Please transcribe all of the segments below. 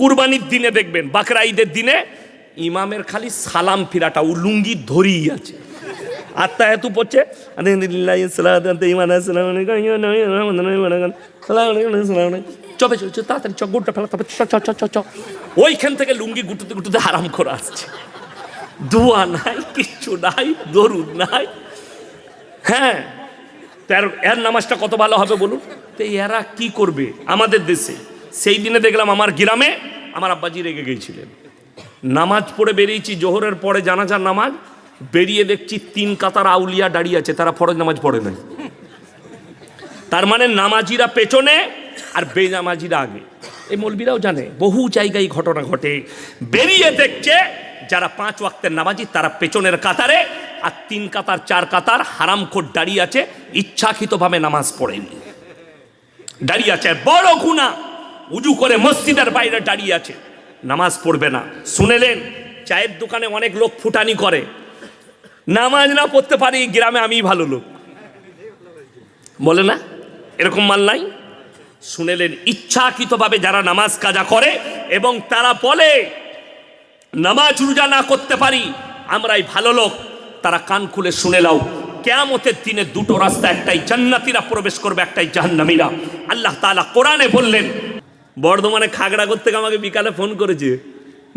কুরবানির দিনে দেখবেন, বাকরা ঈদের দিনে ইমামের খালি সালাম ফিরাটা, ও লুঙ্গি ধরেই আছে। আত্মা এত পড়ছে চবে চ তাড়াতাড়ি চ গুটটা ফেলা তবে চ চ চ ওইখান থেকে লুঙ্গি গুটুতে গুটুতে আরাম করে আসছে। দোয়া নাই, কিচ্ছু নাই, দরুদ নাই। হ্যাঁ তার, এর নামাজটা কত ভালো হবে বলুন? তো এরা কি করবে আমাদের দেশে? সেই দিনে দেখলাম আমার গ্রামে আমার আব্বাজি রেগে গিয়েছিলেন নামাজ পড়ে বেরিয়েছি, জোহরের পরে জানাজার নামাজ, বেরিয়ে দেখছি তিন কাতার আউলিয়া দাঁড়িয়ে আছে, তারা ফরজ নামাজ পড়ে নাই। তার মানে নামাজিরা পেছনে আর বেনামাজিরা আগে। এই মলবিরাও জানে, বহু জায়গায় ঘটনা ঘটে। বেরিয়ে দেখছে যারা পাঁচ ওয়াক্তের নামাজি, তারা পেছনের কাতারে, আর তিন কাতার, চার কাতার হারামখোর দাঁড়িয়ে আছে, ইচ্ছাকৃতভাবে নামাজ পড়েনি। দাঁড়িয়ে আছে, বড় গুণা উজু করে মসজিদের বাইরে দাঁড়িয়ে আছে। নামাজ পড়বে না। শুনেলেন চায়ের দোকানে অনেক লোক ফুটানি করে। নামাজ না পড়তে পারি, গ্রামে আমি ভালো লোক। বলে না? এরকম মাল নাই? শুনেলেন ইচ্ছাকৃতভাবে যারা নামাজ কাজা করে এবং তারা বলে, নামাজ রোজা না করতে পারি, আমরাই ভালো লোক। তারা কান খুলে শুনে নাও, কেয়ামতের দিনে দুটো রাস্তা একটাই, জান্নাতিরা প্রবেশ করবে, একটাই জাহান্নামীরা। আল্লাহ তাআলা কোরআনে বললেন বর্ধমানে খাগড়া করতে আমাকে বিকালে ফোন করেছে।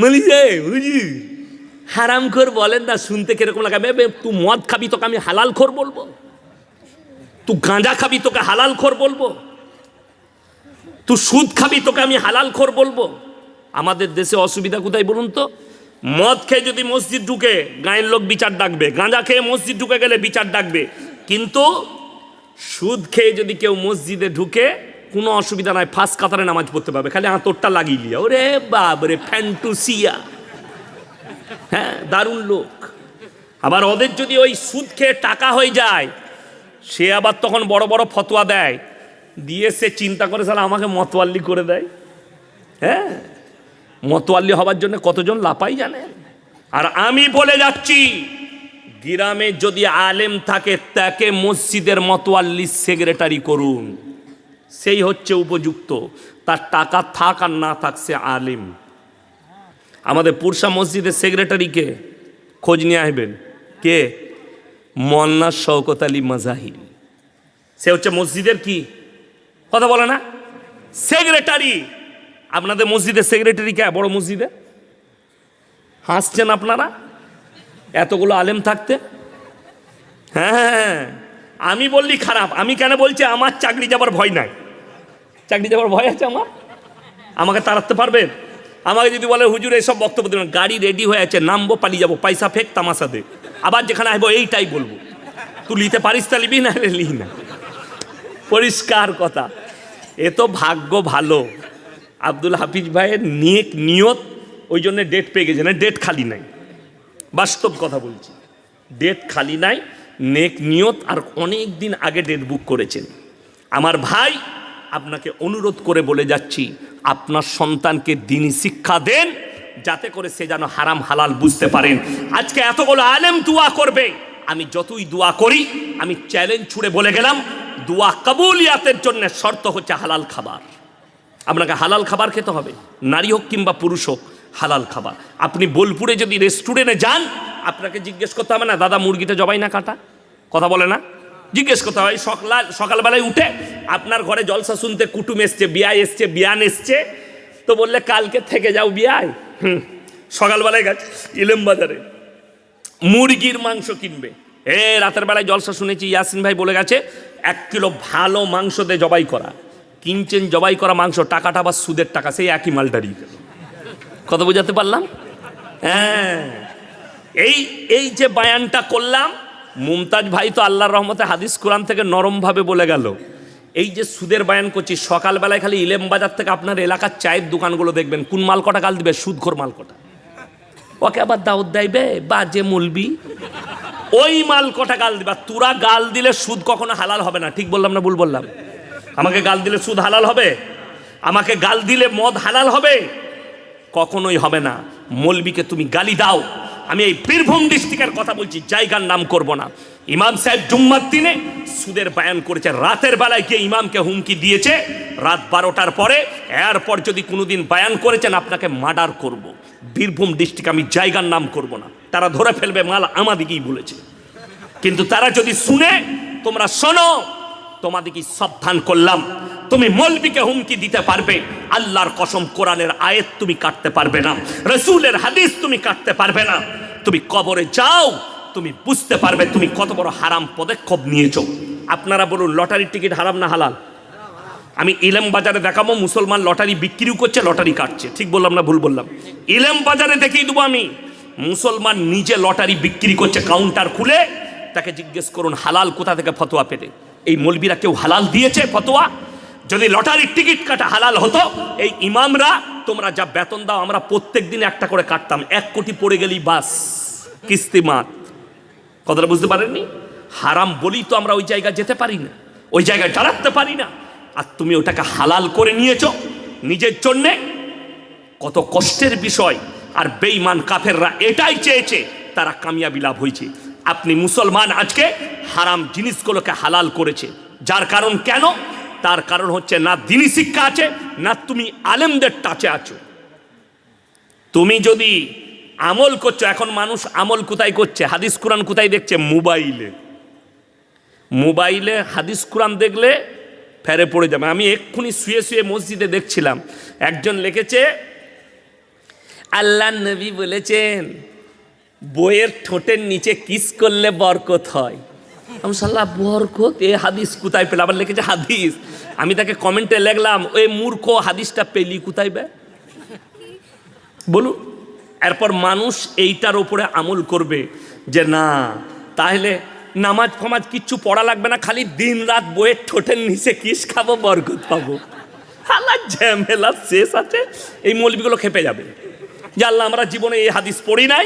বলি যে বুঝি হারাম খোর বলেন না, শুনতে কীরকম লাগাবে তুই মদ খাবি তোকে আমি হালাল খোর বলব? তুই গাঁজা খাবি তোকে হালাল খোর বলব? তুই সুদ খাবি তোকে আমি হালাল খোর বলব? আমাদের দেশে অসুবিধা কোথায় বলুন তো? মদ খেয়ে যদি মসজিদ ঢুকে, গায়ের লোক বিচার ডাকবে। গাঁজা খেয়ে মসজিদ ঢুকে গেলে বিচার ডাকবে। কিন্তু সুদ খেয়ে যদি কেউ মসজিদে ঢুকে কোনো অসুবিধা নাই ফার্স্ট কাতারে নামাজ পড়তে পারবে। খালি আঁতরটা লাগিয়ে লিয়া ওরে বাবরে ফ্যান্টুসিয়া। হ্যাঁ দারুণ লোক। আবার ওদের যদি ওই সুদ খেয়ে টাকা হয়ে যায়, সে আবার তখন বড় বড় ফতোয়া দেয়। দিয়ে সে চিন্তা করে সালা আমাকে মতোয়াল্লি করে দেয়। হ্যাঁ মতোয়াল্লি হবার জন্য কতজন লাপাই জানে? আর আমি বলে যাচ্ছি, গ্রামে যদি আলেম থাকে, তাকে মসজিদের মতোয়াল্লি সেক্রেটারি করুন। সেই হচ্ছে উপযুক্ত। তার টাকা থাক আর না থাক সে আলেম। আমাদের পুরসা মসজিদের সেক্রেটারিকে খোঁজ নিয়ে আসবেন। কে? মন্না শওকত আলী মাজাহির। সে হচ্ছে মসজিদের কি? কথা বলে না। সেক্রেটারি আপনাদের মসজিদের সেক্রেটারি কে? বড় মসজিদে? হাসছেন আপনারা? এতগুলো আলেম থাকতে? হ্যাঁ হ্যাঁ, হ্যাঁ। আমি বললি খারাপ। আমি কেন বলছি আমার চাকরি যাবার ভয় নাই? চাকরি যাবার ভয় আছে আমার? আমাকে তাড়াতে পারবেন আমাকে যদি বলে, হুজুর, এইসব বক্তব্য দেবেন গাড়ি রেডি হয়ে আছে, নামবো, পালিয়ে যাব, পয়সা ফেক, তামাশা দে। আবার যেখানে আসব, এইটাই বলব। তুই লিতে পারিস তা লিবি না লি না। পরিষ্কার কথা। এ তো ভাগ্য ভালো। আব্দুল হাফিজ ভাইয়ের নিয়ত নিয়ত, ওই জন্য ডেট পেয়ে গেছে। না ডেট খালি নাই। বাস্তব কথা বলছি। ডেট খালি নাই, নেক নিয়ত, আর অনেক দিন আগে ডেট বুক করেছেন। আমার ভাই আপনাকে অনুরোধ করে বলে যাচ্ছি, আপনার সন্তানকে দিনই শিক্ষা দেন, যাতে করে সে যেন হারাম হালাল বুঝতে পারেন আজকে এতগুলো আলেম দোয়া করবে, আমি যতই দোয়া করি, আমি চ্যালেঞ্জ ছুড়ে বলে গেলাম, দোয়া কাবুলিয়াতের জন্য শর্ত হচ্ছে হালাল খাবার। আপনাকে হালাল খাবার খেতে হবে, নারী হোক কিংবা পুরুষ হোক, হালাল খাবার। আপনি বোলপুরে যদি রেস্টুরেন্টে যান, আপনাকে জিজ্ঞেস করতে হবে, না, দাদা, মুরগিটা জবাই না, কাটা? কথা বলে না। জিজ্ঞেস করতে হবে, সকাল সকালবেলায় উঠে আপনার ঘরে জলসা শুনতে কুটুম এসছে বিয়ায় এসছে, বিয়ান এসছে, তো বললে কালকে থেকে যাও বিয়ায় হুম, সকালবেলায় গেছে, ইলেম বাজারে। মুরগির মাংস কিনবে। এ, রাতের বেলায় জলসা শুনেছি, ইয়াসিন ভাই বলে গেছে, এক কিলো ভালো মাংস দিয়ে জবাই করা। কিনছেন জবাই করা মাংস, টাকাটা আবার সুদের টাকা, সেই একই মাল দাঁড়িয়ে গেল কত বোঝাতে পারলাম? হ্যাঁ। এই এই যে বায়ানটা করলাম মুমতাজ ভাই তো আল্লাহর রহমতে হাদিস কোরআন থেকে নরমভাবে বলে গেল। এই যে সুদের বায়ান করছি, সকালবেলায় খালি ইলেম বাজার থেকে আপনার এলাকার চায়ের দোকানগুলো দেখবেন, কোন মাল কটা গাল দিবে? সুদঘর মাল কটা। ওকে আবার দাওয়াত দেবে বা যে মলবি। ওই মাল কটা গাল দিবা? তোরা গাল দিলে সুদ কখনো হালাল হবে না, ঠিক বললাম না ভুল বললাম? আমাকে গাল দিলে সুদ হালাল হবে? আমাকে গাল দিলে মদ হালাল হবে? কখনোই হবে না। মলবিকে তুমি গালি দাও। আমি এই বীরভূম ডিস্ট্রিক্টের কথা বলছি, জায়গার নাম করব না। ইমাম সাহেব জুম্মার দিনে সুদের বায়ান করেছে, রাতের বেলায় গিয়ে ইমামকে হুমকি দিয়েছে, রাত বারোটার পরে এরপর যদি কোনোদিন বায়ান করেছেন, আপনাকে মার্ডার করব। বীরভূম ডিস্ট্রিক্ট আমি জায়গার নাম করব না। তারা ধরে ফেলবে, মাল আমাদিকেই বলেছে। কিন্তু তারা যদি শুনে, তোমরা শোনো তোমাদেরকে সাবধান করলাম। তুমি মলবিকে হুমকি দিতে পারবে। আল্লাহর কসম, কোরআনের আয়াত তুমি কাটতে পারবে না। রসুলের হাদিস তুমি কাটতে পারবে না। তুমি কবরে যাও, তুমি বুঝতে পারবে তুমি কত বড় হারাম পদক্ষেপ নিয়েছ। আপনারা বলুন, লটারির টিকিট হারাম না হালাল? আমি ইলেম বাজারে দেখাবো, মুসলমান লটারি বিক্রিও করছে, লটারি কাটছে। ঠিক বললাম না, ভুল বললাম? ইলেম বাজারে দেখিয়ে দেবো আমি। মুসলমান নিজে লটারি বিক্রি করছে, কাউন্টার খুলে, তাকে জিজ্ঞেস করুন, হালাল কোথা থেকে ফতোয়া পেতে এই মলবিরা কেউ হালাল দিয়েছে ফতোয়া? যদি লটারির টিকিট কাটা হালাল হতো, এই ইমামরা, তোমরা যা বেতন দাও, আমরা প্রত্যেক দিন একটা করে কাটতাম। এক কোটি পড়ে গেলেই বাস কিস্তিমাত কথাটা বুঝতে পারেননি? হারাম বলি তো আমরা ওই জায়গায় যেতে পারি না। ওই জায়গায় দাঁড়াতে পারি না। আর তুমি ওটাকে হালাল করে নিয়েছো, নিজের জন্যে? কত কষ্টের বিষয়। আর বেঈমান কাফেররা এটাই চেয়েছে, তারা কামিয়াবি লাভ হয়েছে। আপনি মুসলমান আজকে হারাম জিনিসগুলোকে হালাল করেছে। যার কারণ কেন? তার কারণ হচ্ছে না দিনী শিক্ষা আছে, না তুমি আলেমদের টাচে আছো। তুমি যদি আমল করছ, এখন মানুষ আমল কোথায় করছে? হাদিস কোরআন কোথায় দেখছে? মোবাইলে। মোবাইলে হাদিস কোরআন দেখলে ফেরে পড়ে যাবে। আমি এক্ষুনি শুয়ে শুয়ে মসজিদে দেখছিলাম, একজন লিখেছে, আল্লাহ নবী বলেছেন, বইয়ের ঠোঁটের নিচে কিস করলে বরকত হয়। আমি সাল্লাহ বরকত এ হাদিস কোথায় পেলে? আবার লিখেছে হাদিস। আমি তাকে কমেন্টে লেখলাম ওই মূর্খ, হাদিসটা পেলি কোথায় বে? বলুন। এরপর মানুষ এইটার ওপরে আমল করবে যে, না, তাহলে নামাজ ফমাজ কিচ্ছু পড়া লাগবে না, খালি দিন রাত বইয়ের ঠোঁটের নিচে কিস খাব, বরকত পাবো। হালা, ঝামেলা শেষ আছে, এই মৌলবিগুলো খেপে যাবে। যে, আল্লাহ, আমরা জীবনে এই হাদিস পড়ি নাই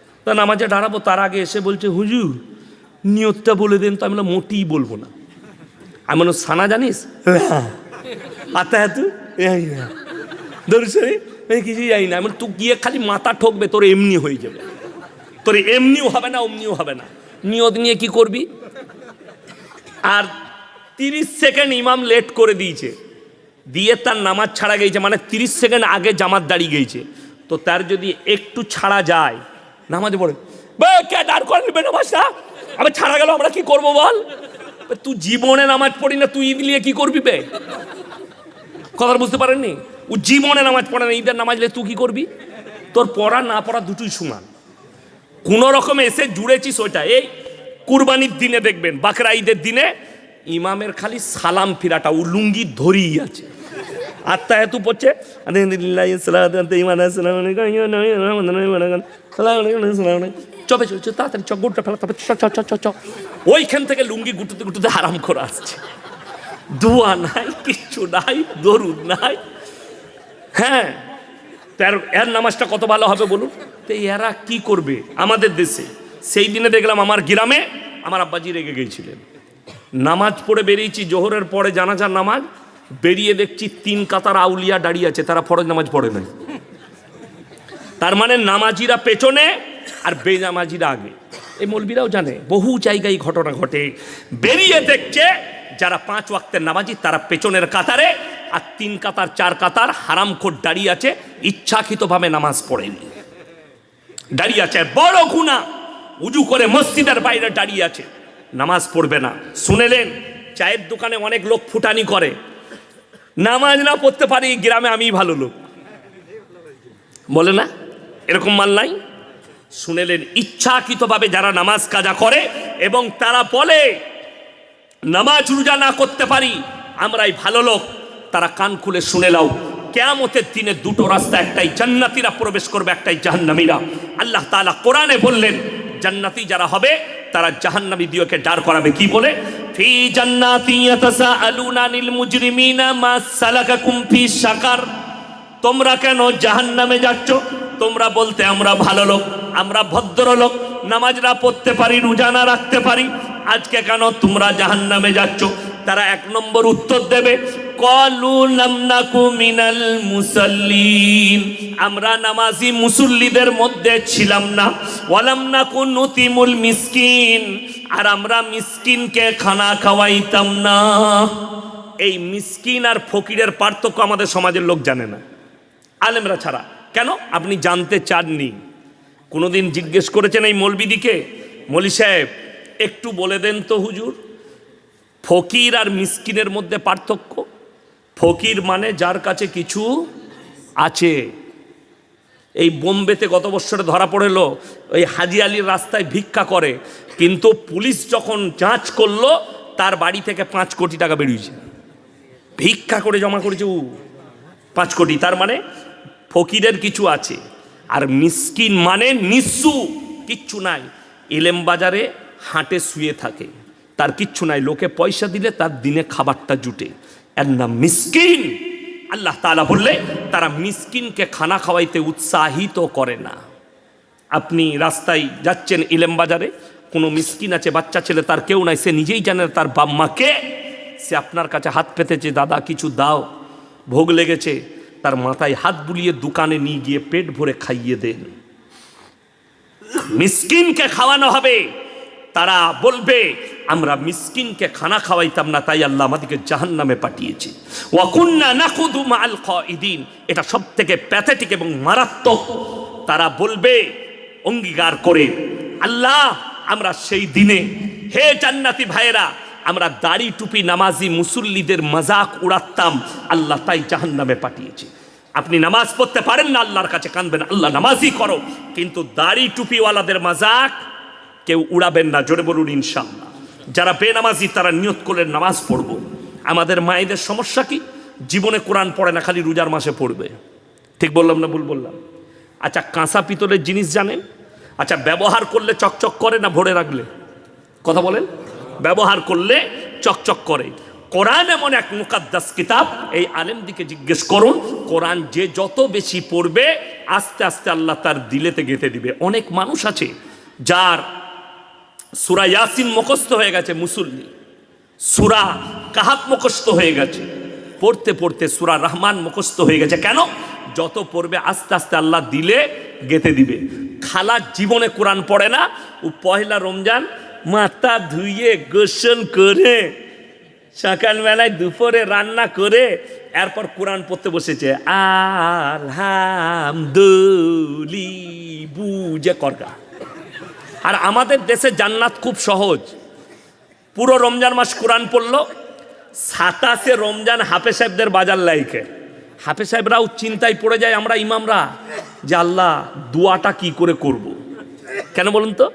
তা নামাজে দাঁড়াবো তার আগে এসে বলছে হুজুর নিয়তটা বলে দেন তো আমি বললাম, মোটেই বলব না। আমি বললাম, সানা জানিস? হ্যাঁ। আতা এত দর্শনে আমি কিছুই জানি না। আমি তুই গিয়ে খালি মাথা ঠকবে তোর এমনি হয়ে যাবে। তোর এমনিও হবে না অমনিও হবে না। নিয়ত নিয়ে কি করবি? আর তিরিশ সেকেন্ড ইমাম লেট করে দিয়েছে। দিয়ে তার নামাজ ছাড়া গেছে মানে তিরিশ সেকেন্ড আগে জামাত দাঁড়িয়ে গেছে। তো তার যদি একটু ছাড়া যায় নামাজ পড়ে। কে দাঁড় করে নেবে নামাজটা আবার ছাড়া গেল, আমরা কি করব বল? তুই জীবনে নামাজ পড়ি না, তুই ঈদ নিয়ে কি করবি বে? কথা বুঝতে পারেননি? ও জীবনে নামাজ পড়ে না, ঈদের নামাজ তুই কি করবি? তোর পড়া না পড়া দুটোই সমান। কোনো রকমে এসে জুড়েছিস ওইটা। এই কুরবানির দিনে দেখবেন, বাকরা ঈদের দিনে ইমামের খালি সালাম ফিরাটা, ও লুঙ্গি ধরিই আছে আত্মা এত পড়ছে চবে চ তাড়াতাড়ি চ চ চ ওইখান থেকে লুঙ্গি গুটুতে গুটুতে আরাম করে আসছে দোয়া নাই কিচ্ছু নাই দরুদ নাই হ্যাঁ তার এর নামাজটা কত ভালো হবে বলুন তো এরা কি করবে আমাদের দেশে সেই দিনে দেখলাম আমার গ্রামে আমার আব্বাজি রেগে গিয়েছিলেন নামাজ পড়ে বেরিয়েছি জোহরের পরে জানাজার নামাজ বেরিয়ে দেখছি তিন কাতার আউলিয়া দাঁড়িয়ে আছে, তারা ফরজ নামাজ পড়ে নাই। তার মানে নামাজিরা পেছনে আর বেনামাজিরা আগে। এই মৌলবীরাও জানে, বহু জায়গায় ঘটনা ঘটে। বেরিয়ে দেখছে যারা পাঁচ ওয়াক্তের নামাজি, তারা পেছনের কাতারে, আর তিন কাতার, চার কাতার হারামখোর দাঁড়িয়ে আছে, ইচ্ছাকৃতভাবে নামাজ পড়েনি। দাঁড়িয়ে আছে, বড় গুণা উজু করে মসজিদের বাইরে দাঁড়িয়ে আছে। নামাজ পড়বে না। শুনেলেন চায়ের দোকানে অনেক লোক ফুটানি করে। নামাজ না পড়তে পারি, গ্রামে আমি ভালো লোক। বলে না? এরকম মাল নাই? শুনেলেন, ইচ্ছাকৃতভাবে যারা নামাজ কাজা করে এবং তারা বলে, নামাজ রোজা না করতে পারি, আমরাই ভালো লোক। তারা কান খুলে শুনে লাও কেয়ামতের দিনে দুটো রাস্তা, একটাই জান্নাতিরা প্রবেশ করবে, একটাই জাহান্নামীরা। আল্লাহ তাআলা কোরআনে বললেন, জান্নাতি যারা হবে, তারা জাহান্নামী দিওকে দাঁড় করাবে। কি বলে? ফি জান্নাতি ইয়াতাসাআলুনা আনিল মুজরিমিনা মা সালাকাকুম ফি সাকার তোমরা কেন জাহান্নামে যাচ্ছ? তোমরা বলতে আমরা ভালো লোক, আমরা ভদ্র লোক, নামাজরা পড়তে পারি রোজানা রাখতে পারি। আজকে কেন তোমরা জাহান্নামে যাচ্ছ? তারা এক নম্বর উত্তর দেবে আমরা নামাজি মুসল্লিদের মধ্যে ছিলাম না। ওয়ালাম নাকু নতিমুল মিসকিন। আর আমরা মিসকিনকে খানা খাওয়াইতাম না। এই মিসকিন আর ফকিরের পার্থক্য আমাদের সমাজের লোক জানে না। আলেমরা ছাড়া। কেন? আপনি জানতে চাননি। কোনোদিন জিজ্ঞেস করেছেন এই মলবিদিকে? মলি সাহেব, একটু বলে দেন তো হুজুর। ফকির আর মিসকিনের মধ্যে পার্থক্য। ফকির মানে যার কাছে কিছু আছে। এই বোম্বেতে গত বছরে ধরা পড়েল, ওই হাজি আলীর রাস্তায় ভিক্ষা করে। কিন্তু পুলিশ যখন যাঁচ করল, তার বাড়ি থেকে পাঁচ কোটি টাকা বেরিয়েছে। ভিক্ষা করে জমা করেছে ও পাঁচ কোটি। তার মানে ফকিরের কিছু আছে। আর মিসকিন মানে নিঃসু কিচ্ছু নাই। এলেম বাজারে হাটে শুয়ে থাকে। তার কিচ্ছু নাই। লোকে পয়সা দিলে তার দিনে খাবারটা জুটে। এর নাম মিসকিন। আল্লাহ তাআলা বললে, তারা মিসকিনকে খানা খাওয়াইতে উৎসাহিত করে না। আপনি রাস্তায় যাচ্ছেন ইলেম বাজারে কোনো মিসকিন আছে, বাচ্চা ছেলে, তার কেউ নাই, সে নিজেই জানে তার বাম্মাকে সে আপনার কাছে হাত পেতেছে, দাদা, কিছু দাও, ভোগ লেগেছে। তার মাথায় হাত বুলিয়ে দোকানে নিয়ে গিয়ে পেট ভরে খাইয়ে দেন। মিসকিনকে খাওয়ানো হবে। তারা বলবে, আমরা মিসকিনকে খানা খাওয়াইতাম না, তাই আল্লাহ আমাদেরকে জাহান নামে পাঠিয়েছে ওয়াকুন্না নাকুদু মাল খাইদিন এটা সব থেকে প্যাথেটিক এবং মারাত্মক। তারা বলবে, অঙ্গীকার করে, আল্লাহ, আমরা সেই দিনে, হে জান্নাতি ভাইয়েরা, আমরা দাড়ি টুপি নামাজি মুসল্লিদের মজাক উড়াতাম, আল্লাহ তাই জাহান্নামে পাঠিয়েছে। আপনি নামাজ পড়তে পারেন না, আল্লাহর কাছে কানবেন আল্লাহ, নামাজই করো। কিন্তু দাড়ি টুপিওয়ালাদের মজাক কেউ উড়াবেন না, জোরে বলুন ইনশাআল্লাহ। যারা বেনামাজি, তারা নিয়ত করলেন নামাজ পড়ব। আমাদের মায়েদের সমস্যা কি? জীবনে কোরআন পড়ে না, খালি রোজার মাসে পড়বে। ঠিক বললাম না ভুল বললাম? আচ্ছা কাঁসা পিতলের জিনিস জানেন? আচ্ছা ব্যবহার করলে চকচক করে না ভরে রাখলে? কথা বলেন। ব্যবহার করলে চকচক করে। কোরআন এমন এক মুকাদ্দাস কিতাব, এই আলেমদিকে জিজ্ঞেস করুন, কোরআন যে যত বেশি পড়বে, আস্তে আস্তে আল্লাহ তার দিলেতে গেঁথে দিবে। অনেক মানুষ আছে, যার সুরা ইয়াসিন মুখস্থ হয়ে গেছে মুসল্লি। সুরা কাহাব মুখস্থ হয়ে গেছে। পড়তে পড়তে সুরা রহমান মুখস্থ হয়ে গেছে। কেন? যত পড়বে আস্তে আস্তে আল্লাহ দিলে গেতে দিবে। খালা জীবনে কোরআন পড়ে না। ও পয়লা রমজান মাথা ধুইয়ে গোসল করে, সকালবেলায় দুপুরে রান্না করে, এরপর কোরআন পড়তে বসেছে। আলহামদুলি বুঝে করগা আর আমাদের দেশে জান্নাত খুব সহজ। পুরো রমজান মাস কোরআন পড়ল, সাতাশে রমজান হাফে সাহেবদের বাজার লাইকে। হাফে সাহেবরাও চিন্তায় পড়ে যায় আমরা ইমামরা, যে আল্লাহ দোয়াটা কি করে করব। কেন বলুন তো?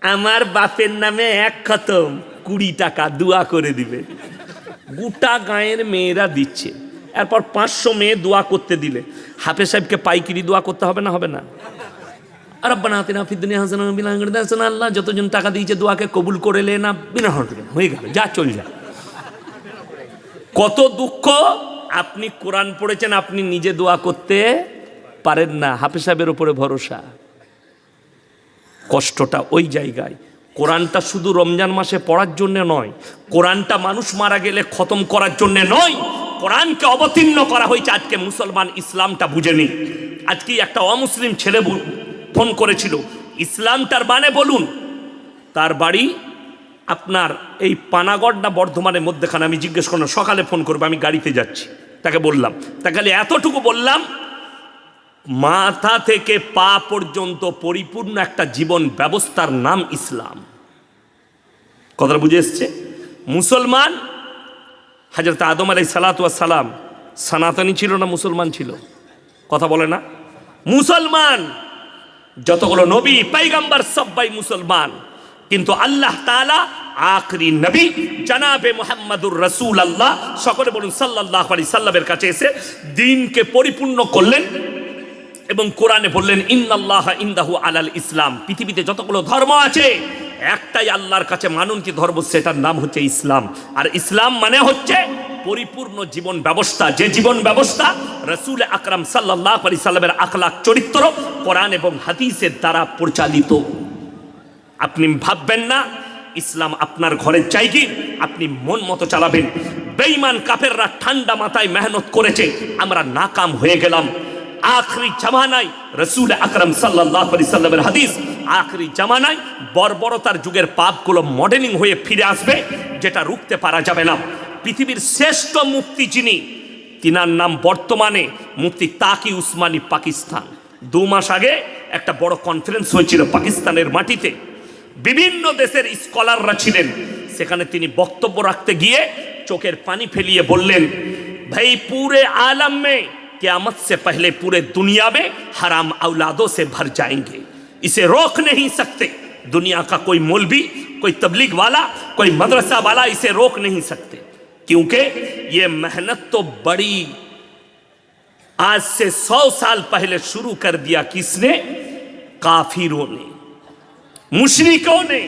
আমার বাপের নামে এক খতম, কুড়ি টাকা দোয়া করে দিবে। গোটা গাঁয়ের মেয়েরা দিচ্ছে। এরপর পাঁচশো মেয়ে দোয়া করতে দিলে। হাফে সাহেবকে পাইকিরি দোয়া করতে হবে না হবে না? আর আব্বানা হাতিনা ফিদ্দিনী হাসান বিনা হাসান আল্লাহ যতজন টাকা দিয়েছে দোয়াকে কবুল করে লে না, বিনা হটবে হয়ে গেল, যা চল যা। কত দুঃখ আপনি কোরআন পড়েছেন, আপনি নিজে দোয়া করতে পারেন না। হাফিজ সাহেবের উপরে ভরসা। কষ্টটা ওই জায়গায়। কোরআনটা শুধু রমজান মাসে পড়ার জন্য নয়, কোরআনটা মানুষ মারা গেলে খতম করার জন্য নয়, কোরআনকে অবতীর্ণ করা হয়েছে আজকে মুসলমান ইসলামটা বুঝেনি। আজকে একটা অমুসলিম ছেলে ফোন করেছিল। ইসলামটার মানে বলুন, তার বাড়ি আপনার এই পানাগড় না বর্ধমানের মধ্যেখানে, আমি জিজ্ঞেস করলাম, সকালে ফোন করব, আমি গাড়িতে যাচ্ছি। তাকে বললাম, তাকে এতটুকু বললাম, মাথা থেকে পা পর্যন্ত পরিপূর্ণ একটা জীবন ব্যবস্থার নাম ইসলাম। কথাটা বুঝে এসছে? মুসলমান হাজরত আদম আলাই সালাম, সনাতনী ছিল না মুসলমান ছিল? কথা বলে না? মুসলমান! যতগুলো নবী, পাইগাম্বার সব্বাই মুসলমান। কিন্তু আল্লাহ তাআলা আখরি নবী, জানাবে মোহাম্মদুর রসুল আল্লাহ সকলে বলুন সাল্লাহ আলি সাল্লামের কাছে এসে দিনকে পরিপূর্ণ করলেন এবং কোরআনে বললেন, ইন্নাল্লাহ ইন্দাহু আলাল ইসলাম। পৃথিবীতে যতগুলো ধর্ম আছে, একটাই আল্লাহর কাছে মানন্তি ধর্ম, সেটার নাম হচ্ছে ইসলাম। আর ইসলাম মানে হচ্ছে পরিপূর্ণ জীবন ব্যবস্থা। যে জীবন ব্যবস্থা রসুল আকরাম সাল্লাহ আলি সাল্লামের আখলাক চরিত্র, কোরআন এবং হাদিসের দ্বারা পরিচালিত। আপনি ভাববেন না, ইসলাম আপনার ঘরের জায়গি, আপনি মন মতো চালাবেন। বেঈমান কাফেররা ঠান্ডা মাথায় মেহনত করেছে, আমরা নাকাম হয়ে গেলাম। আখরি জামানায় রসুল আকরম সাল্লামের হাদিস, আখরি জামানায় বর্বরতার যুগের পাপগুলো মডেলিং হয়ে ফিরে আসবে, যেটা রুখতে পারা যাবে না। পৃথিবীর শ্রেষ্ঠ মুক্তি যিনি তিনার নাম বর্তমানে মুফতি তাকি উসমানী পাকিস্তান দু মাস আগে একটা বড় কনফারেন্স হয়েছিল পাকিস্তানের মাটিতে বিভিন্ন দেশের স্কলাররা ছিলেন সেখানে তিনি বক্তব্য রাখতে গিয়ে চোখের পানি ফেলিয়ে বললেন ভাই পুরে आलम में क्यामत से पहले पूरे दुनिया में हराम औलादों से भर जाएंगे इसे रोक नहीं सकते दुनिया का कोई मौलवी कोई तबलीग वाला कोई मदरसा वाला इसे रोक नहीं सकते क्योंकि ये मेहनत तो बड़ी आज से सौ साल पहले शुरू कर दिया किसने काफिरों ने मुशरिकों ने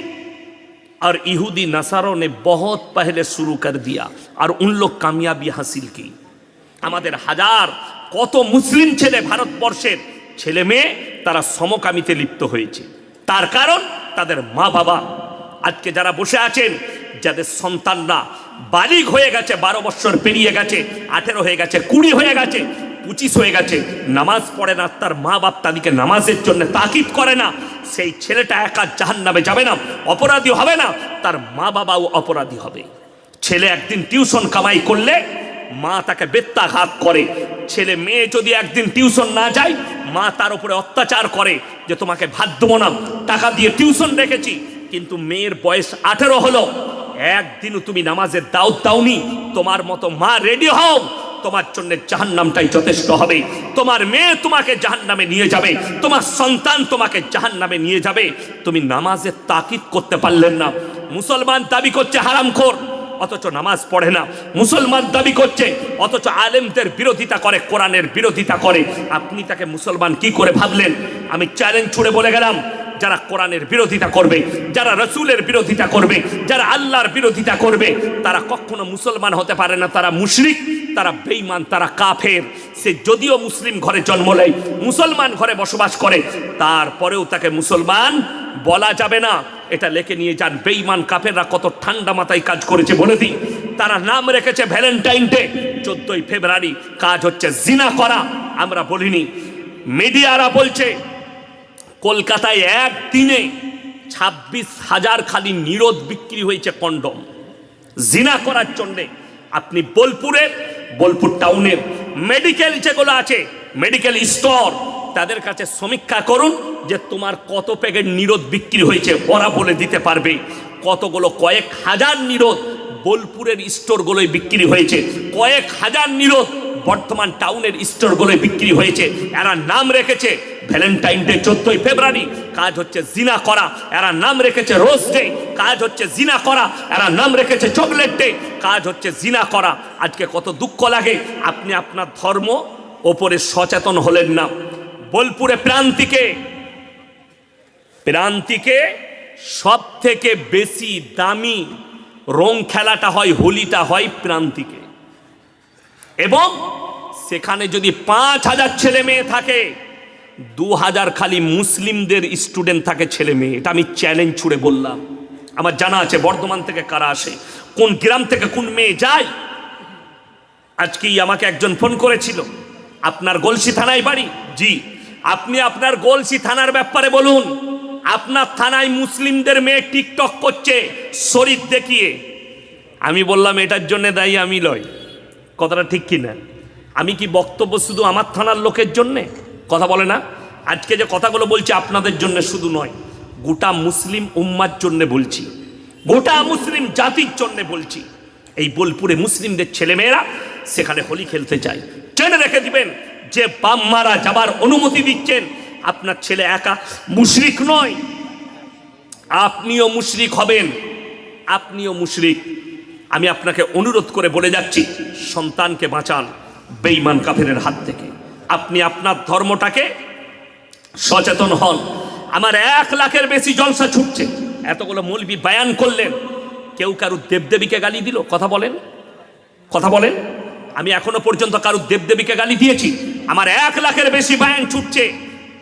और यहूदी नसारों ने बहुत पहले शुरू कर दिया और उन लोग कामयाबी हासिल की আমাদের হাজার কত মুসলিম ছেলে ভারতবর্ষের ছেলে মেয়ে তারা সমকামিতে লিপ্ত হয়েছে তার কারণ তাদের মা বাবা আজকে যারা বসে আছেন যাদের সন্তানরা বালিগ হয়ে গেছে, বারো বছর পেরিয়ে গেছে, আঠেরো হয়ে গেছে, কুড়ি হয়ে গেছে, পঁচিশ হয়ে গেছে। নামাজ পড়ে না, তার মা বাপ তাদেরকে নামাজের জন্য তাকিদ করে না। সেই ছেলেটা একা জাহান নামে যাবে না, অপরাধী হবে না, তার মা বাবাও অপরাধী হবে। ছেলে একদিন টিউশন কামাই করলে, মা তাকে বেত্যাঘাত করে। ছেলে মেয়ে যদি একদিন টিউশন না যায়, মা তার উপরে অত্যাচার করে যে তোমাকে ভাত দেবো না, টাকা দিয়ে টিউশন রেখেছি। কিন্তু মেয়ের বয়স আঠেরো হলো একদিনও তুমি নামাজের দাউদ দাওনি। তোমার মতো মা রেডি হও। তোমার জন্য জাহান্নামটাই যথেষ্ট হবে। তোমার মেয়ে তোমাকে জাহান্নামে নিয়ে যাবে। তোমার সন্তান তোমাকে জাহান্নামে নিয়ে যাবে। তুমি নামাজের তাকিদ করতে পারলেন না। মুসলমান দাবি করছে হারামখোর। অথচ নামাজ পড়ে না। মুসলমান দাবি করছে, অথচ আলেমদের বিরোধিতা করে, কোরআনের বিরোধিতা করে। আপনি তাকে মুসলমান কি করে ভাবলেন? আমি চ্যালেঞ্জ ছুড়ে বলে গেলাম। যারা কোরআনের বিরোধিতা করবে, যারা রসুলের বিরোধিতা করবে, যারা আল্লাহর বিরোধিতা করবে, তারা কখনো মুসলমান হতে পারে না, তারা মুশরিক, তারা বেঈমান, তারা কাফের। সে যদিও মুসলিম ঘরে জন্ম নেয়, মুসলমান ঘরে বসবাস করে, তারপরেও তাকে মুসলমান বলা যাবে না। এটা লেখে নিয়ে যান, বেঈমান কাফেররা কত ঠান্ডা মাথায় কাজ করেছে, বলে দিই। তারা নাম রেখেছে ভ্যালেন্টাইন ডে, চোদ্দই ফেব্রুয়ারি। কাজ হচ্ছে জিনা করা, আমরা বলিনি। মিডিয়ারা বলছে কলকাতায় একদিনে ছাব্বিশ হাজার খালি নিরোধ বিক্রি হয়েছে কন্ডম। জিনা করার জন্যে আপনি বোলপুরের, বোলপুর টাউনের মেডিকেল যেগুলো আছে, মেডিকেল স্টোর, তাদের কাছে সমীক্ষা করুন যে তোমার কত প্যাকেট নিরোধ বিক্রি হয়েছে। ওরা বলে দিতে পারবে কতগুলো, কয়েক হাজার নিরোধ বোলপুরের স্টোরগুলোয় বিক্রি হয়েছে। কয়েক হাজার নিরোধ বর্তমান টাউনের স্টোরগুলোয় বিক্রি হয়েছে। এরা নাম রেখেছে ভ্যালেন্টাইন ডে চোদ্দই ফেব্রুয়ারি, কাজ হচ্ছে জিনা করা, এরা নাম রেখেছে রোজ ডে, কাজ হচ্ছে জিনা করা, এরা নাম রেখেছে চকলেট ডে, কাজ হচ্ছে জিনা করা। আজকে কত দুঃখ লাগে, আপনি আপনার ধর্ম ওপরে সচেতন হলেন না। বোলপুরে প্রান্তিকে প্রান্তিকে সব থেকে বেশি দামি রং খেলাটা হয়, হোলিটা হয় প্রান্তিকে। এবং সেখানে যদি পাঁচ হাজার ছেলে মেয়ে থাকে দু হাজার খালি মুসলিমদের স্টুডেন্ট থাকে ছেলে মেয়ে। এটা আমি চ্যালেঞ্জ ছুড়ে বললাম। আমার জানা আছে বর্ধমান থেকে কারা আসে, কোন গ্রাম থেকে কোন মেয়ে যায়। আজকেই আমাকে একজন ফোন করেছিল, আপনার গলসি থানায় বাড়ি? জি। আপনি আপনার গলসি থানার ব্যাপারে বলুন। আপনার থানায় মুসলিমদের মেয়ে টিকটক করছে, শরীর দেখিয়ে। আমি বললাম, এটার জন্য দায়ী আমি লয় কথাটা ঠিক কি না আমি কি বক্তব্য শুধু আমার থানার লোকের জন্যে? কথা বলে না? আজকে যে কথাগুলো বলছি আপনাদের জন্য শুধু নয়, গোটা মুসলিম উম্মার জন্য বলছি, গোটা মুসলিম জাতির জন্য বলছি। এই বোলপুরে মুসলিমদের ছেলেমেয়েরা সেখানে হোলি খেলতে চায়। জেনে রেখে দিবেন যে বাম্মারা যাবার অনুমতি দিচ্ছেন, আপনার ছেলে একা মুশরিক নয়। আপনিও মুশরিক হবেন, আপনিও মুশরিক। আমি আপনাকে অনুরোধ করে বলে যাচ্ছি, সন্তানকে বাঁচান, বেঈমান কাফেরের হাত থেকে। আপনি আপনার ধর্মটাকে সচেতন হন। আমার এক লাখের বেশি জলসা ছুটছে। এতগুলো মৌলবি বায়ান করলেন। কেউ কারু দেবদেবীকে গালি দিল? কথা বলেন। কথা বলেন। আমি এখনও পর্যন্ত কারু দেবদেবীকে গালি দিয়েছি। আমার এক লাখের বেশি বায়ান ছুটছে।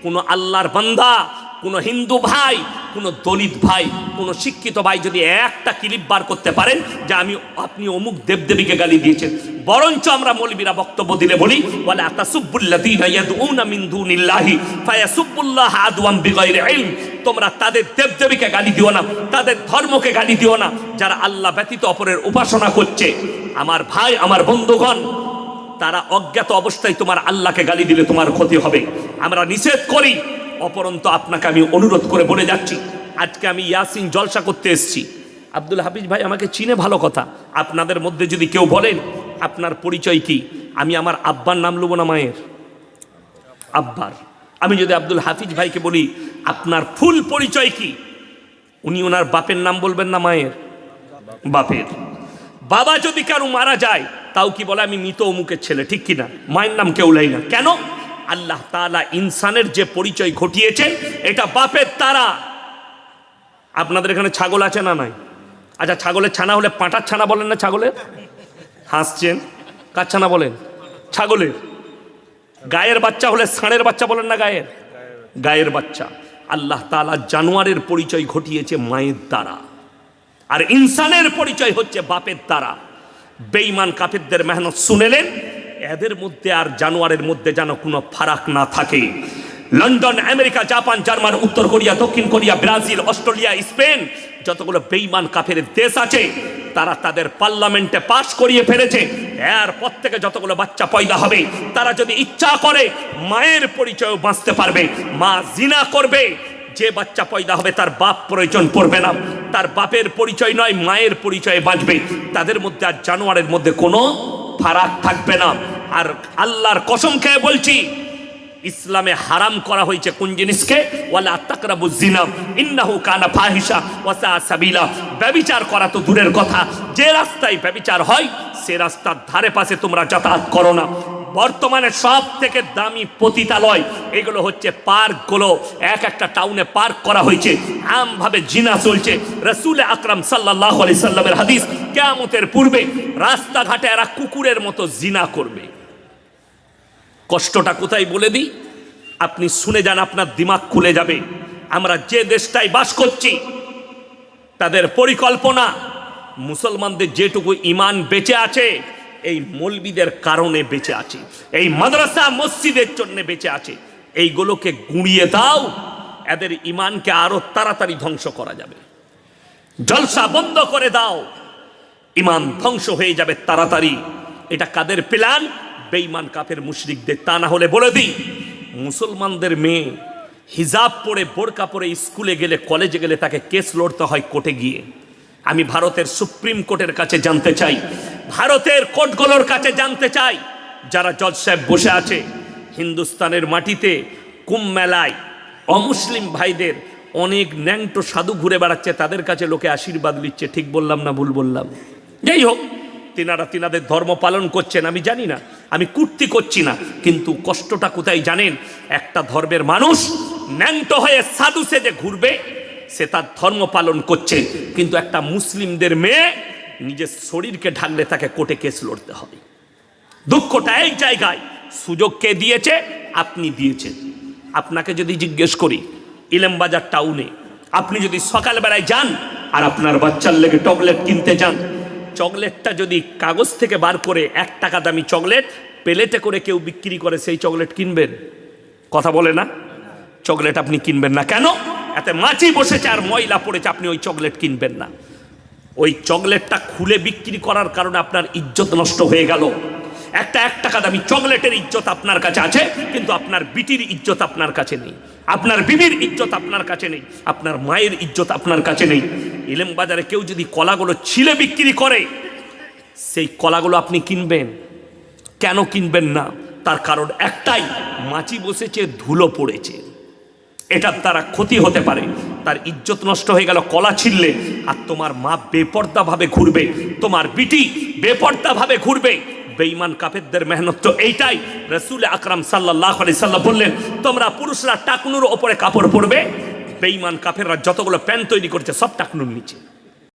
কোনো আল্লাহর বান্দা কোনো হিন্দু ভাই, কোনো দলিত ভাই, কোনো শিক্ষিত ভাই যদি একটা ক্লিপ বার করতে পারেন যে আমি, আপনি অমুক দেবদেবীকে গালি দিয়েছেন। বরঞ্চ আমরা মৌলবীরা বক্তব্য দিলে বলি বলে তোমরা তাদের দেবদেবীকে গালি দিও না, তাদের ধর্মকে গালি দিও না, যারা আল্লাহ ব্যতীত অপরের উপাসনা করছে। আমার ভাই, আমার বন্ধুগণ, তারা অজ্ঞাত অবস্থায় তোমার আল্লাহকে গালি দিলে তোমার ক্ষতি হবে। আমরা নিষেধ করি অপরন্ত আপনাকে আমি অনুরোধ করে বলে যাচ্ছি, আজকে আমি ইয়াসিন জলসা করতে এসেছি। আব্দুল হাফিজ ভাই আমাকে চিনে ভালো কথা। আপনাদের মধ্যে যদি কেউ বলেন, আপনার পরিচয় কি? আমি আমার আব্বার নাম লব না মায়ের। আব্বার। আমি যদি আব্দুল হাফিজ ভাইকে বলি, আপনার ফুল পরিচয় কি? উনি ওনার বাপের নাম বলবেন না মায়ের। বাপের। বাবা যদি কারও মারা যায়, তাও কি বলে, আমি মৃত অমুকের ছেলে, ঠিক কিনা? মায়ের নাম কেউ লাই না। কেন? আল্লাহ তাআলা ইনসানের যে পরিচয় ঘটিয়েছেন, এটা বাপের তারা। আপনাদের এখানে ছাগল আছে না নাই? আচ্ছা ছাগলের ছানা হলে পাঁটার ছানা বলেন না ছাগলের? হাসছেন? কার ছানা বলেন? ছাগলের। গায়ের বাচ্চা হলে ষাঁড়ের বাচ্চা বলেন না গায়ের? গায়ের বাচ্চা। আল্লাহ তাআলা জানোয়ারের পরিচয় ঘটিয়েছে মায়ের দ্বারা। আর ইনসানের পরিচয় হচ্ছে বাপের দ্বারা। বেঈমান কাফেরদের মেহনত শুনেলেন এদের মধ্যে আর জানোয়ারের মধ্যে যেন কোনো ফারাক না থাকে। লন্ডন, আমেরিকা, জাপান, জার্মান, উত্তর কোরিয়া, দক্ষিণ কোরিয়া, ব্রাজিল, অস্ট্রেলিয়া, স্পেন, যতগুলো বেঈমান কাফের দেশ আছে, তারা তাদের পার্লামেন্টে পাশ করিয়ে ফেলেছে। এরপর থেকে যতগুলো বাচ্চা পয়দা হবে, তারা যদি ইচ্ছা করে মায়ের পরিচয় বাঁচতে পারবে, মা জিনা করবে, যে বাচ্চা পয়দা হবে তার বাপ প্রয়োজন পড়বে না। তার বাপের পরিচয় নয়, মায়ের পরিচয়ে বাঁচবে। তাদের মধ্যে আর জানোয়ারের মধ্যে কোনো ফারাক থাকবে না। আর আল্লাহর কসম খেয়ে বলছি, ইসলামে হারাম করা হয়েছে কোন জিনিসকে? ইন্নাহু কানা সাবিলা। করা তো দূরের কথা। যে রাস্তায় ব্যবিচার হয়, সে রাস্তার ধারে পাশে তোমরা যাতায়াত করো না। বর্তমানে সব থেকে দামি পতিতালয়, এগুলো হচ্ছে পার্কগুলো। এক একটা টাউনে পার্ক করা হয়েছে। আমভাবে জিনা চলছে। রসুল আকরাম সাল্লাহ আলি সাল্লামের হাদিস, কেয়ামতের পূর্বে রাস্তাঘাটে এরা কুকুরের মতো জিনা করবে। কষ্টটা কোথায় বলে দিই? আপনি শুনে যান, আপনার দিমাগ খুলে যাবে। আমরা যে দেশটায় বাস করছি, তাদের পরিকল্পনা, মুসলমানদের যেটুকু ইমান বেঁচে আছে এই মৌলবিদের কারণে বেঁচে আছে। এই মাদ্রাসা মসজিদের জন্য বেঁচে আছে। এইগুলোকে গুঁড়িয়ে দাও, এদের ইমানকে আরও তাড়াতাড়ি ধ্বংস করা যাবে। জলসা বন্ধ করে দাও ইমান ধ্বংস হয়ে যাবে তাড়াতাড়ি। এটা কাদের প্ল্যান? বেঈমান কাফের মুশরিকদের। তা না হলে বলে দিই, মুসলমানদের মেয়ে হিজাব পরে, বোরকা পরে স্কুলে গেলে, কলেজে গেলে তাকে কেস লড়তে হয় কোর্টে গিয়ে। আমি ভারতের সুপ্রিম কোর্টের কাছে জানতে চাই ভারতের কোর্টগুলোর কাছে জানতে চাই। যারা জজ সাহেব বসে আছে, হিন্দুস্তানের মাটিতে কুম্ভ মেলায় অমুসলিম ভাইদের অনেক ন্যাংটো সাধু ঘুরে বেড়াচ্ছে, তাদের কাছে লোকে আশীর্বাদ নিচ্ছে, ঠিক বললাম না ভুল বললাম? যাই হোক, তিনারা তিনাদের ধর্ম পালন করছেন, আমি জানি না, আমি কুর্তি করছি না, কিন্তু কষ্টটা কোথায় জানেন? একটা ধর্মের মানুষ ন্যাংটো হয়ে সাধু সেজে ঘুরবে, সে তার ধর্ম পালন করছে, কিন্তু একটা মুসলিমদের মেয়ে নিজের শরীরকে ঢাকলে তাকে কোর্টে কেস লড়তে হবে। দুঃখটা এই জায়গায়, সুযোগ কে দিয়েছে? আপনি দিয়েছেন। আপনাকে যদি জিজ্ঞেস করি, ইলেমবাজার টাউনে, আপনি যদি সকালবেলায় যান আর আপনার বাচ্চার লেগে চকলেট কিনতে যান, চকলেটটা যদি কাগজ থেকে বার করে এক টাকা দামি চকলেট, প্লেটে করে কেউ বিক্রি করে সেই চকলেট কিনবেন? কথা বলে না? চকলেট আপনি কিনবেন না। কেন? এতে মাছি বসেছে আর ময়লা পড়েছে, আপনি ওই চকলেট কিনবেন না। ওই চকলেটটা খুলে বিক্রি করার কারণে আপনার ইজ্জত নষ্ট হয়ে গেল। একটা এক টাকা দামি চকলেটের ইজ্জত আপনার কাছে আছে, কিন্তু আপনার বিটির ইজ্জত আপনার কাছে নেই। আপনার বিবির ইজ্জত আপনার কাছে নেই। আপনার মায়ের ইজ্জত আপনার কাছে নেই। ইলেম বাজারে কেউ যদি কলাগুলো ছিলে বিক্রি করে, সেই কলাগুলো আপনি কিনবেন। কেন কিনবেন না? তার কারণ একটাই, মাছি বসেছে, ধুলো পড়েছে। এটার তারা ক্ষতি হতে পারে। তার ইজ্জত নষ্ট হয়ে গেল, কলা ছিললে আর তোমার মা বেপর্দাভাবে ঘুরবে, তোমার বিটি বেপর্দাভাবে ঘুরবে। বেঈমান কাফেরদের মেহনত তো এইটাই। রসুল আকরাম সাল্লাহ আলি সাল্লাহ বললেন, তোমরা পুরুষরা টাকনুর ওপরে কাপড় পরবে। বেঈমান কাফেররা যতগুলো প্যান্ট তৈরি করছে, সব টাকনুর নিচে।